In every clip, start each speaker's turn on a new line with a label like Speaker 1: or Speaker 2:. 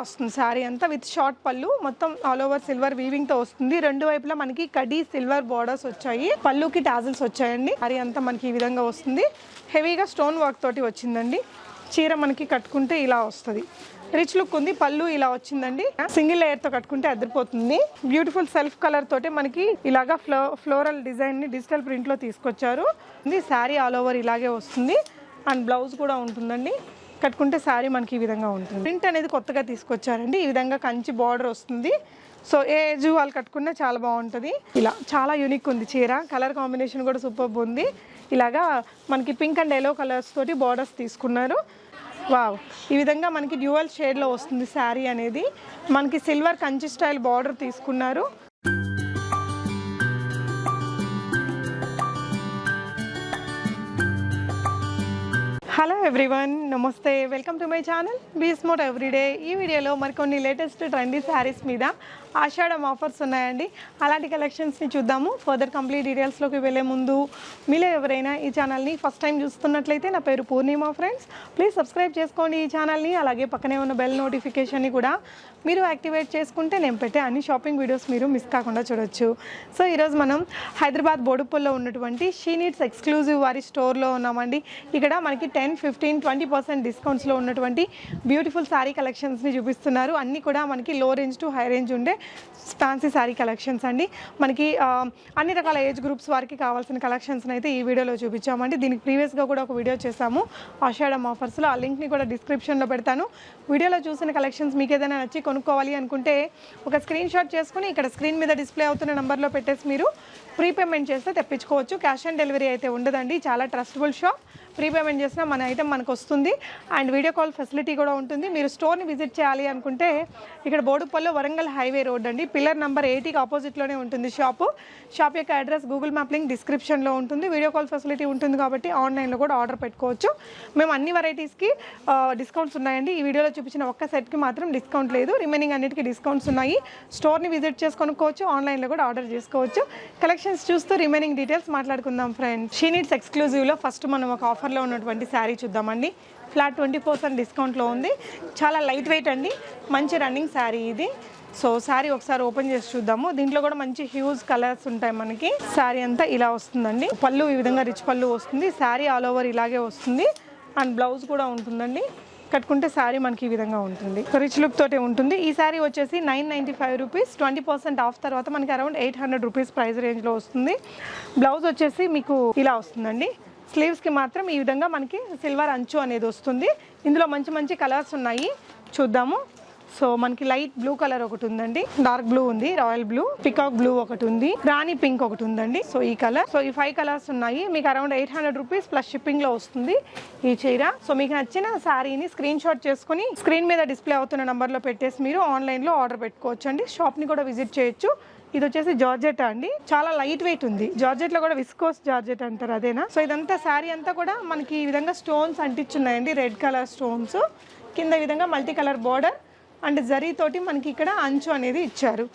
Speaker 1: వస్తుంది శారీ అంతా with short పళ్ళు. మొత్తం ఆల్ ఓవర్ సిల్వర్ వీవింగ్తో వస్తుంది. రెండు వైపులా మనకి కడి సిల్వర్ బార్డర్స్ వచ్చాయి. పళ్ళుకి టాజిల్స్ వచ్చాయండి. శారీ అంతా మనకి ఈ విధంగా వస్తుంది. హెవీగా స్టోన్ వర్క్ తోటి వచ్చిందండి. చీర మనకి కట్టుకుంటే ఇలా వస్తుంది. రిచ్ లుక్ ఉంది. పళ్ళు ఇలా వచ్చిందండి. సింగిల్ లేయర్తో కట్టుకుంటే అదిరిపోతుంది. బ్యూటిఫుల్ సెల్ఫ్ కలర్ తోటి మనకి ఇలాగా ఫ్లో ఫ్లోరల్ డిజైన్ని డిజిటల్ ప్రింట్లో తీసుకొచ్చారు. ఇది శారీ ఆల్ ఓవర్ ఇలాగే వస్తుంది. అండ్ బ్లౌజ్ కూడా ఉంటుందండి. కట్టుకుంటే శారీ మనకి ఈ విధంగా ఉంటుంది. ప్రింట్ అనేది కొత్తగా తీసుకొచ్చారండి. ఈ విధంగా కంచి బార్డర్ వస్తుంది. సో ఏ ఏజ్ వాళ్ళు కట్టుకున్నా చాలా బాగుంటుంది. ఇలా చాలా యూనిక్ ఉంది చీర. కలర్ కాంబినేషన్ కూడా సూపర్ ఉంది. ఇలాగా మనకి పింక్ అండ్ ఎల్లో కలర్స్ తోటి బార్డర్స్ తీసుకున్నారు. వావ్! ఈ విధంగా మనకి డ్యూవల్ షేడ్లో వస్తుంది శారీ అనేది. మనకి సిల్వర్ కంచి స్టైల్ బార్డర్ తీసుకున్నారు. Hello everyone namaste welcome to my channel be smart everyday ఈ వీడియోలో మరికొన్ని లేటెస్ట్ ట్రెండీ శారీస్ మీద ఆషాఢం ఆఫర్స్ ఉన్నాయండి. అలాంటి కలెక్షన్స్ని చూద్దాము. ఫర్దర్ కంప్లీట్ డీటెయిల్స్లోకి వెళ్ళే ముందు మీలో ఎవరైనా ఈ ఛానల్ని ఫస్ట్ టైం చూస్తున్నట్లయితే నా పేరు పూర్ణిమ ఫ్రెండ్స్ ప్లీజ్ సబ్స్క్రైబ్ చేసుకోండి ఈ ఛానల్ని అలాగే పక్కనే ఉన్న బెల్ నోటిఫికేషన్ని కూడా మీరు యాక్టివేట్ చేసుకుంటే నేను పెట్టే అన్ని షాపింగ్ వీడియోస్ మీరు మిస్ కాకుండా చూడొచ్చు. సో ఈరోజు మనం హైదరాబాద్ బోడుపల్లో ఉన్నటువంటి షీ నీడ్స్ ఎక్స్క్లూజివ్ వారి స్టోర్లో ఉన్నామండి. ఇక్కడ మనకి టెన్ ఫిఫ్టీన్ ట్వంటీ పర్సెంట్ డిస్కౌంట్స్లో ఉన్నటువంటి బ్యూటిఫుల్ శారీ కలెక్షన్స్ని చూపిస్తున్నారు. అన్నీ కూడా మనకి low range to high range ఉండే ఫ్యాన్సీ శారీ కలెక్షన్స్ అండి. మనకి అన్ని రకాల ఏజ్ గ్రూప్స్ వారికి కావాల్సిన కలెక్షన్స్ని అయితే ఈ వీడియోలో చూపించామండి. దీనికి ప్రీవియస్గా కూడా ఒక వీడియో చేశాము. ఆషాఢం ఆఫర్స్లో ఆ లింక్ని కూడా డిస్క్రిప్షన్లో పెడతాను. వీడియోలో చూసిన కలెక్షన్స్ మీకు ఏదైనా నచ్చి కొనుక్కోవాలి అనుకుంటే ఒక స్క్రీన్ షాట్ చేసుకుని ఇక్కడ స్క్రీన్ మీద డిస్ప్లే అవుతున్న నెంబర్లో పెట్టేసి మీరు ప్రీపేమెంట్ చేస్తే తెప్పించుకోవచ్చు. క్యాష్ ఆన్ డెలివరీ అయితే ఉండదండి. చాలా ట్రస్టబుల్ షాప్. ప్రీపేమెంట్ చేసినా మన ఐటమ్ మనకు వస్తుంది. అండ్ వీడియో కాల్ ఫెసిలిటీ కూడా ఉంటుంది. మీరు స్టోర్ని విజిట్ చేయాలి అనుకుంటే ఇక్కడ బోడుపల్లో వరంగల్ హైవే రోడ్ అండి. పిల్లర్ నెంబర్ ఎయిటీకి ఆపోజిట్లోనే ఉంటుంది షాపు. షాప్ యొక్క అడ్రస్ గూగుల్ మ్యాప్ లింక్ డిస్క్రిప్షన్లో ఉంటుంది. వీడియో కాల్ ఫెసిలిటీ ఉంటుంది కాబట్టి ఆన్లైన్లో కూడా ఆర్డర్ పెట్టుకోవచ్చు. మేము అన్ని వెరైటీస్కి డిస్కౌంట్స్ ఉన్నాయండి. ఈ వీడియోలో చూపించిన ఒక్క సెట్కి మాత్రం డిస్కౌంట్ లేదు. రిమైనింగ్ అన్నిటికీ డిస్కౌంట్స్ ఉన్నాయి. స్టోర్ని విజిట్ చేసి కొనుక్కోవచ్చు. ఆన్లైన్లో కూడా ఆర్డర్ చేసుకోవచ్చు. కలెక్షన్ కలెక్షన్స్ చూస్తూ రిమైనింగ్ డీటెయిల్స్ మాట్లాడుకుందాం ఫ్రెండ్ షీ నీడ్స్ ఎక్స్క్లూజివ్లో ఫస్ట్ మనం ఒక ఆఫర్లో ఉన్నటువంటి శారీ చూద్దామండి. ఫ్లాట్ ట్వంటీ పర్సెంట్ డిస్కౌంట్లో ఉంది. చాలా లైట్ వెయిట్ అండి. మంచి రన్నింగ్ శారీ ఇది. సో శారీ ఒకసారి ఓపెన్ చేసి చూద్దాము. దీంట్లో కూడా మంచి హ్యూజ్ కలర్స్ ఉంటాయి మనకి. శారీ అంతా ఇలా వస్తుందండి. పళ్ళు ఈ విధంగా రిచ్ పళ్ళు వస్తుంది. శారీ ఆల్ ఓవర్ ఇలాగే వస్తుంది. అండ్ బ్లౌజ్ కూడా ఉంటుందండి. కట్టుకుంటే శారీ మనకి ఈ విధంగా ఉంటుంది. రిచ్ లుక్ తోటి ఉంటుంది. ఈ శారీ వచ్చేసి nine ninety five rupees. Twenty percent off తర్వాత మనకి around eight hundred rupees price రేంజ్లో వస్తుంది. బ్లౌజ్ వచ్చేసి మీకు ఇలా వస్తుందండి. స్లీవ్స్కి మాత్రం ఈ విధంగా మనకి సిల్వర్ అంచు అనేది వస్తుంది. ఇందులో మంచి మంచి కలర్స్ ఉన్నాయి. చూద్దాము. సో మనకి లైట్ బ్లూ కలర్ ఒకటి ఉందండి. డార్క్ బ్లూ ఉంది రాయల్ బ్లూ పికాక్ బ్లూ ఒకటి ఉంది రాణి పింక్ ఒకటి ఉందండి. సో ఈ కలర్ సో ఈ ఫైవ్ కలర్స్ ఉన్నాయి. మీకు around eight hundred rupees plus షిప్పింగ్లో వస్తుంది ఈ చీర. సో మీకు నచ్చిన శారీని స్క్రీన్ షాట్ చేసుకుని స్క్రీన్ మీద డిస్ప్లే అవుతున్న నంబర్లో పెట్టేసి మీరు ఆన్లైన్లో ఆర్డర్ పెట్టుకోవచ్చు అండి షాప్ని కూడా విజిట్ చేయొచ్చు. ఇది వచ్చేసి జార్జెట్ అండి. చాలా లైట్ వెయిట్ ఉంది. జార్జెట్లో కూడా విస్కోస్ జార్జెట్ అంటారు అదేనా? సో ఇదంతా శారీ అంతా కూడా మనకి ఈ విధంగా స్టోన్స్ అంటించున్నాయండి. రెడ్ కలర్ స్టోన్స్ కింద విధంగా మల్టీ కలర్ బార్డర్ అండ్ జరీతోటి మనకి ఇక్కడ అంచు అనేది ఇచ్చారు.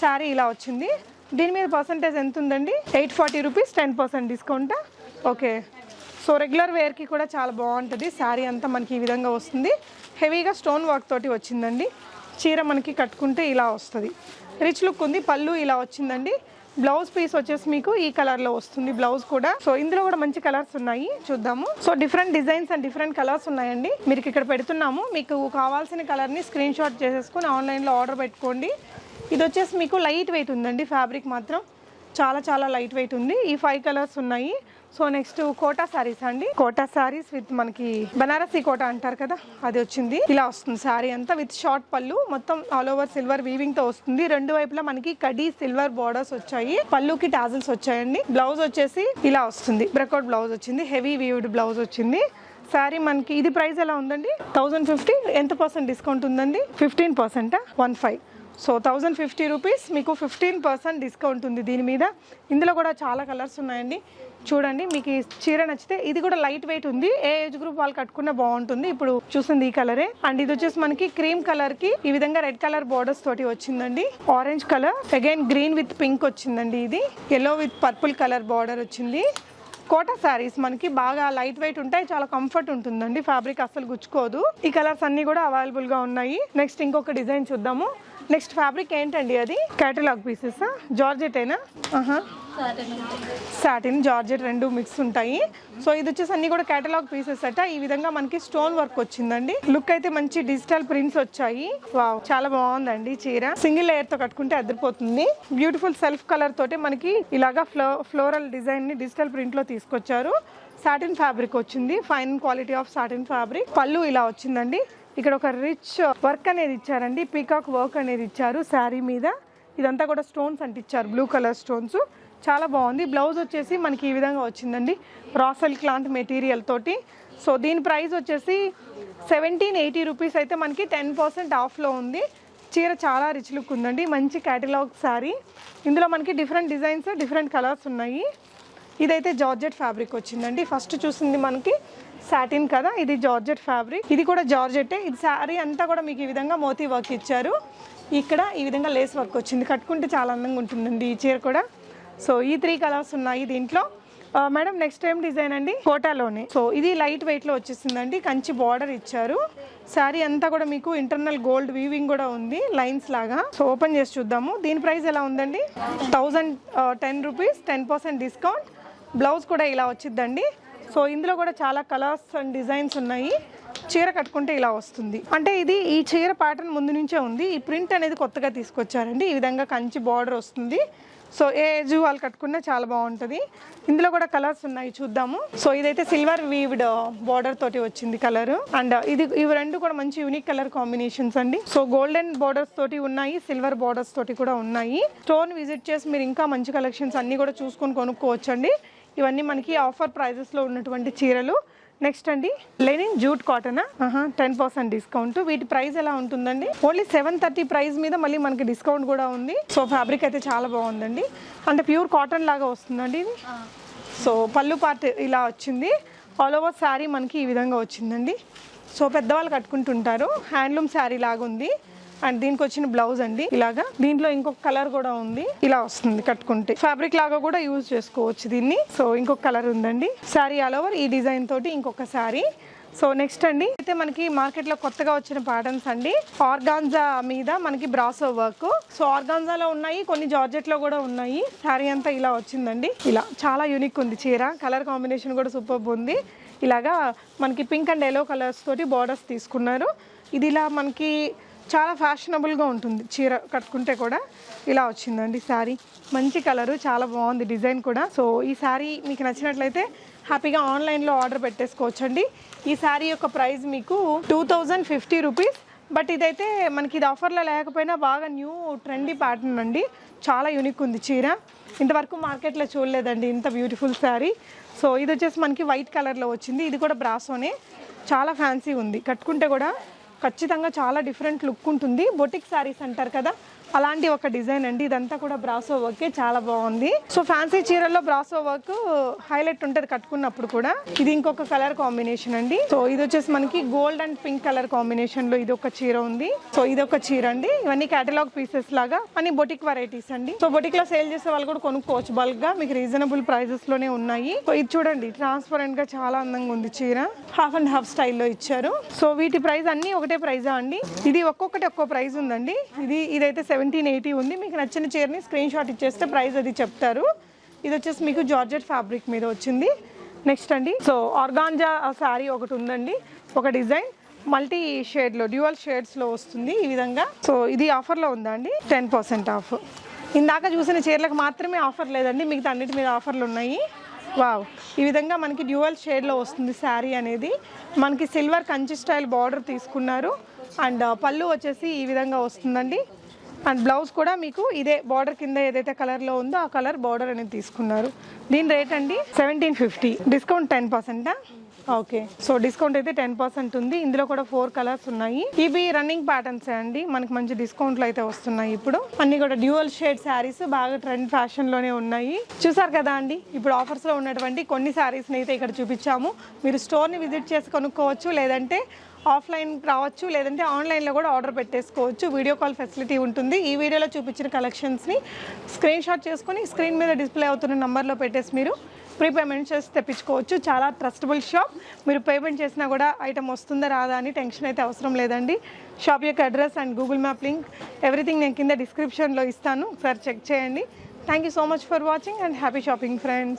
Speaker 1: శారీ ఇలా వచ్చింది. దీని మీద పర్సంటేజ్ ఎంత ఉందండి eight forty rupees ten percent discount okay so regular వేర్కి కూడా చాలా బాగుంటుంది. శారీ అంతా మనకి ఈ విధంగా వస్తుంది. హెవీగా స్టోన్ వర్క్ తోటి వచ్చిందండి. చీర మనకి కట్టుకుంటే ఇలా వస్తుంది. రిచ్ లుక్ ఉంది. పళ్ళు ఇలా వచ్చిందండి. బ్లౌజ్ పీస్ వచ్చేసి మీకు ఈ కలర్లో వస్తుంది బ్లౌజ్ కూడా. సో ఇందులో కూడా మంచి కలర్స్ ఉన్నాయి. చూద్దాము. So different designs and different colours ఉన్నాయండి. మీరు ఇక్కడ పెడుతున్నాము. మీకు కావాల్సిన కలర్ని స్క్రీన్ షాట్ చేసేసుకుని ఆన్లైన్లో ఆర్డర్ పెట్టుకోండి. ఇది వచ్చేసి మీకు లైట్ వెయిట్ ఉందండి ఫ్యాబ్రిక్ మాత్రం. చాలా చాలా లైట్ వెయిట్ ఉంది. ఈ ఫైవ్ కలర్స్ ఉన్నాయి. సో నెక్స్ట్ కోటా శారీస్ అండి. కోటా శారీస్ విత్ మనకి బనారసీ కోటా అంటారు కదా అది వచ్చింది. ఇలా వస్తుంది శారీ అంతా విత్ షార్ట్ పళ్ళు. మొత్తం ఆల్ ఓవర్ సిల్వర్ వీవింగ్తో వస్తుంది. రెండు వైపులా మనకి కడి సిల్వర్ బోర్డర్స్ వచ్చాయి. పళ్ళుకి టాజిల్స్ వచ్చాయండి. బ్లౌజ్ వచ్చేసి ఇలా వస్తుంది. బ్రెకౌట్ బ్లౌజ్ వచ్చింది. హెవీ వీవ్డ్ బ్లౌజ్ వచ్చింది. శారీ మనకి ఇది ప్రైస్ ఎలా ఉందండి? థౌజండ్ ఫిఫ్టీ ఎంత పర్సెంట్ డిస్కౌంట్ ఉందండి? Fifteen పర్సెంటా one five so thousand fifty rupees మీకు ఫిఫ్టీన్ పర్సెంట్ డిస్కౌంట్ ఉంది దీని మీద. ఇందులో కూడా చాలా కలర్స్ ఉన్నాయండి. చూడండి మీకు ఈ చీర నచ్చితే ఇది కూడా లైట్ వెయిట్ ఉంది. ఏ ఏజ్ గ్రూప్ వాళ్ళు కట్టుకున్న బాగుంటుంది. ఇప్పుడు చూసింది ఈ కలరే. అండ్ ఇది వచ్చేసి మనకి క్రీమ్ కలర్కి ఈ విధంగా రెడ్ కలర్ బోర్డర్స్ తోటి వచ్చిందండి. Orange colour again green with pink వచ్చిందండి ఇది. Yellow with purple colour border వచ్చింది. కోటా శారీస్ మనకి బాగా లైట్ వెయిట్ ఉంటాయి. చాలా కంఫర్ట్ ఉంటుందండి. ఫ్యాబ్రిక్ అస్సలు గుచ్చుకోదు. ఈ కలర్స్ అన్ని కూడా అవైలబుల్గా ఉన్నాయి. నెక్స్ట్ ఇంకొక డిజైన్ చూద్దాము. నెక్స్ట్ ఫ్యాబ్రిక్ ఏంటండి అది? కేటలాగ్ పీసెస్ జార్జెట్ అయినా సాటిన్ జార్జెట్ రెండు మిక్స్ ఉంటాయి. సో ఇది వచ్చేసి అన్ని కూడా కేటలాగ్ పీసెస్ అట. ఈ విధంగా మనకి స్టోన్ వర్క్ వచ్చిందండి. లుక్ అయితే మంచి డిజిటల్ ప్రింట్స్ వచ్చాయి. వావ్ చాలా బాగుందండి చీర. సింగిల్ లేయర్తో కట్టుకుంటే అదిరిపోతుంది. బ్యూటిఫుల్ సెల్ఫ్ కలర్ తోటి మనకి ఇలాగా ఫ్లో ఫ్లోరల్ డిజైన్ని డిజిటల్ ప్రింట్లో తీసుకొచ్చారు. సాటిన్ ఫ్యాబ్రిక్ వచ్చింది. Fine quality of satin fabric పళ్ళు ఇలా వచ్చిందండి. ఇక్కడ ఒక రిచ్ వర్క్ అనేది ఇచ్చారండి పీకాక్ వర్క్ అనేది ఇచ్చారు శారీ మీద. ఇదంతా కూడా స్టోన్స్ అంటించారు బ్లూ కలర్ స్టోన్స్ చాలా బాగుంది. బ్లౌజ్ వచ్చేసి మనకి ఈ విధంగా వచ్చిందండి రాసల్ క్లాంత్ మెటీరియల్ తోటి. సో దీని ప్రైస్ వచ్చేసి సెవెంటీన్ ఎయిటీ రూపీస్ అయితే మనకి టెన్ పర్సెంట్ ఆఫ్లో ఉంది. చీర చాలా రిచ్ లుక్ ఉందండి మంచి క్యాటలాగ్ శారీ ఇందులో మనకి డిఫరెంట్ డిజైన్స్ డిఫరెంట్ కలర్స్ ఉన్నాయి. ఇదైతే జార్జెట్ ఫ్యాబ్రిక్ వచ్చిందండి. ఫస్ట్ చూసింది మనకి సాటిన్ కదా ఇది జార్జెట్ ఫ్యాబ్రిక్. ఇది కూడా జార్జెట్టే ఇది శారీ అంతా కూడా మీకు ఈ విధంగా మోతీ వర్క్ ఇచ్చారు. ఇక్కడ ఈ విధంగా లేస్ వర్క్ వచ్చింది. కట్టుకుంటే చాలా అందంగా ఉంటుందండి ఈ చీర కూడా. సో ఈ త్రీ కలర్స్ ఉన్నాయి దీంట్లో. మేడం నెక్స్ట్ టైం డిజైన్ అండి? కోటాలోనే. సో ఇది లైట్ వెయిట్లో వచ్చేసిందండి. కంచి బార్డర్ ఇచ్చారు. శారీ అంతా కూడా మీకు ఇంటర్నల్ గోల్డ్ వీవింగ్ కూడా ఉంది లైన్స్ లాగా. సో ఓపెన్ చేసి చూద్దాము. దీని ప్రైస్ ఎలా ఉందండి? Thousand ten rupees ten percent discount. Blouse కూడా ఇలా వచ్చిద్దండి సో ఇందులో కూడా చాలా కలర్స్ అండ్ డిజైన్స్ ఉన్నాయి. చీర కట్టుకుంటే ఇలా వస్తుంది. అంటే ఇది ఈ చీర ప్యాటర్న్ ముందు నుంచే ఉంది. ఈ ప్రింట్ అనేది కొత్తగా తీసుకొచ్చారండి. ఈ విధంగా కంచి బార్డర్ వస్తుంది. సో ఏ ఏజ్ వాళ్ళు కట్టుకున్నా చాలా బాగుంటుంది. ఇందులో కూడా కలర్స్ ఉన్నాయి చూద్దాము. సో ఇదైతే సిల్వర్ వీవ్డ్ బార్డర్ తోటి వచ్చింది కలర్ అండ్ uh, ఇది ఇవి రెండు కూడా మంచి యూనిక్ కలర్ కాంబినేషన్స్ అండి. సో గోల్డెన్ బార్డర్స్ తోటి ఉన్నాయి. సిల్వర్ బార్డర్స్ తోటి కూడా ఉన్నాయి. స్టోన్ విజిట్ చేసి మీరు ఇంకా మంచి కలెక్షన్స్ అన్ని కూడా చూసుకొని కొనుక్కోవచ్చండి. ఇవన్నీ మనకి ఆఫర్ ప్రైజెస్లో ఉన్నటువంటి చీరలు. నెక్స్ట్ అండి linen jute cotton? Ten percent discount వీటి ప్రైస్ ఎలా ఉంటుందండి? ఓన్లీ సెవెన్ థర్టీ ప్రైస్ మీద మళ్ళీ మనకి డిస్కౌంట్ కూడా ఉంది. సో ఫ్యాబ్రిక్ అయితే చాలా బాగుందండి. అంటే ప్యూర్ కాటన్ లాగా వస్తుందండి ఇది. సో పళ్ళు పార్ట్ ఇలా వచ్చింది. ఆల్ ఓవర్ శారీ మనకి ఈ విధంగా వచ్చిందండి. సో పెద్దవాళ్ళు కట్టుకుంటుంటారు. హ్యాండ్లూమ్ శారీ లాగా ఉంది అండ్ దీనికి వచ్చిన బ్లౌజ్ అండి ఇలాగా. దీంట్లో ఇంకొక కలర్ కూడా ఉంది. ఇలా వస్తుంది కట్టుకుంటే. ఫ్యాబ్రిక్ లాగా కూడా యూజ్ చేసుకోవచ్చు దీన్ని. సో ఇంకొక కలర్ ఉందండి. శారీ ఆల్ ఓవర్ ఈ డిజైన్ తోటి ఇంకొక శారీ సో నెక్స్ట్ అండి. అయితే మనకి మార్కెట్లో కొత్తగా వచ్చిన ప్యాటర్న్స్ అండి. ఆర్గాన్జా మీద మనకి బ్రాసో వర్క్ సో ఆర్గాన్జాలో ఉన్నాయి కొన్ని జార్జెట్లో కూడా ఉన్నాయి. శారీ అంతా ఇలా వచ్చిందండి. ఇలా చాలా యూనిక్ ఉంది చీర. కలర్ కాంబినేషన్ కూడా సూపర్ ఉంది. ఇలాగా మనకి పింక్ అండ్ ఎల్లో కలర్స్ తోటి బార్డర్స్ తీసుకున్నారు. ఇది ఇలా మనకి చాలా ఫ్యాషనబుల్గా ఉంటుంది. చీర కట్టుకుంటే కూడా ఇలా వచ్చిందండి శారీ. మంచి కలరు చాలా బాగుంది డిజైన్ కూడా. సో ఈ శారీ మీకు నచ్చినట్లయితే హ్యాపీగా ఆన్లైన్లో ఆర్డర్ పెట్టేసుకోవచ్చండి. ఈ శారీ యొక్క ప్రైస్ మీకు two thousand fifty rupees. But ఇదైతే మనకి ఇది ఆఫర్లో లేకపోయినా బాగా న్యూ ట్రెండీ ప్యాటర్న్ అండి. చాలా యూనిక్ ఉంది చీర. ఇంతవరకు మార్కెట్లో చూడలేదండి ఇంత బ్యూటిఫుల్ శారీ. సో ఇది వచ్చేసి మనకి వైట్ కలర్లో వచ్చింది. ఇది కూడా బ్రాసోనే చాలా ఫ్యాన్సీ ఉంది. కట్టుకుంటే కూడా ఖచ్చితంగా చాలా డిఫరెంట్ లుక్ ఉంటుంది. బొటిక్ శారీస్ అంటారు కదా అలాంటి ఒక డిజైన్ అండి. ఇదంతా కూడా బ్రాసో వర్క్ చాలా బాగుంది. సో ఫ్యాన్సీ చీరల్లో బ్రాసో వర్క్ హైలైట్ ఉంటుంది కట్టుకున్నప్పుడు కూడా. ఇది ఇంకొక కలర్ కాంబినేషన్ అండి. సో ఇది వచ్చేసి మనకి గోల్డ్ అండ్ పింక్ కలర్ కాంబినేషన్లో ఇది ఒక చీర ఉంది. సో ఇది ఒక చీర అండి. ఇవన్నీ కేటలాగ్ పీసెస్ లాగా అన్ని బొటిక్ వెరైటీస్ అండి. సో బొటిక్లో సేల్ చేసే వాళ్ళు కూడా కొనుక్కోవచ్చు. బల్క్గా మీకు రీజనబుల్ ప్రైజెస్లోనే ఉన్నాయి. సో ఇది చూడండి ట్రాన్స్పరెంట్గా చాలా అందంగా ఉంది చీర. హాఫ్ అండ్ హాఫ్ స్టైల్లో ఇచ్చారు. సో వీటి ప్రైస్ అన్ని ఒకటే ప్రైజా అండి. ఇది ఒక్కొక్కటి ఒక్కో ప్రైస్ ఉందండి. ఇది ఇదైతే సెవెంటీన్ ఎయిటీ ఉంది. మీకు నచ్చిన చీరని స్క్రీన్ షాట్ ఇచ్చేస్తే ప్రైస్ అది చెప్తారు. ఇది వచ్చేసి మీకు జార్జెట్ ఫ్యాబ్రిక్ మీద వచ్చింది. నెక్స్ట్ అండి. సో ఆర్గాంజా శారీ ఒకటి ఉందండి. ఒక డిజైన్. మల్టీ షేడ్లో డ్యూయల్ షేడ్స్లో వస్తుంది ఈ విధంగా. సో ఇది ఆఫర్లో ఉందా అండి? టెన్ పర్సెంట్ ఆఫ్ ఇందాక చూసిన చీరలకు మాత్రమే ఆఫర్ లేదండి. మిగతా అన్నిటి మీద ఆఫర్లు ఉన్నాయి. వావ్ ఈ విధంగా మనకి డ్యూయల్ షేడ్లో వస్తుంది శారీ అనేది. మనకి సిల్వర్ కంచి స్టైల్ బార్డర్ తీసుకున్నారు. అండ్ uh, పళ్ళు వచ్చేసి ఈ విధంగా వస్తుందండి. అండ్ బ్లౌజ్ కూడా మీకు ఇదే బార్డర్ కింద ఏదైతే కలర్లో ఉందో ఆ కలర్ బార్డర్ అనేది తీసుకున్నారు. దీని రేట్ అండి సెవెంటీన్ ఫిఫ్టీ డిస్కౌంట్ టెన్ పర్సెంటా ఓకే సో డిస్కౌంట్ అయితే టెన్ పర్సెంట్ ఉంది. ఇందులో కూడా ఫోర్ కలర్స్ ఉన్నాయి. ఇవి రన్నింగ్ ప్యాటర్న్స్ అండి? మనకి మంచి డిస్కౌంట్లు అయితే వస్తున్నాయి ఇప్పుడు. అన్ని కూడా డ్యూయల్ షేడ్ శారీస్ బాగా ట్రెండ్ ఫ్యాషన్లోనే ఉన్నాయి. చూసారు కదా అండి? ఇప్పుడు ఆఫర్స్లో ఉన్నటువంటి కొన్ని శారీస్ని అయితే ఇక్కడ చూపించాము. మీరు స్టోర్ని విజిట్ చేసి కొనుక్కోవచ్చు. లేదంటే ఆఫ్లైన్ రావచ్చు లేదంటే ఆన్లైన్లో కూడా ఆర్డర్ పెట్టేసుకోవచ్చు. వీడియో కాల్ ఫెసిలిటీ ఉంటుంది. ఈ వీడియోలో చూపించిన కలెక్షన్స్ని స్క్రీన్ షాట్ చేసుకుని స్క్రీన్ మీద డిస్ప్లే అవుతున్న నెంబర్లో పెట్టేసి మీరు ప్రీ పేమెంట్ చేసి తెప్పించుకోవచ్చు. చాలా ట్రస్టబుల్ షాప్. మీరు పేమెంట్ చేసినా కూడా ఐటమ్ వస్తుందా రాదా అని టెన్షన్ అయితే అవసరం లేదండి. షాప్ యొక్క address and Google map link everything నేను కింద డిస్క్రిప్షన్లో ఇస్తాను. ఒకసారి చెక్ చేయండి. Thank you so much for watching and happy shopping friends.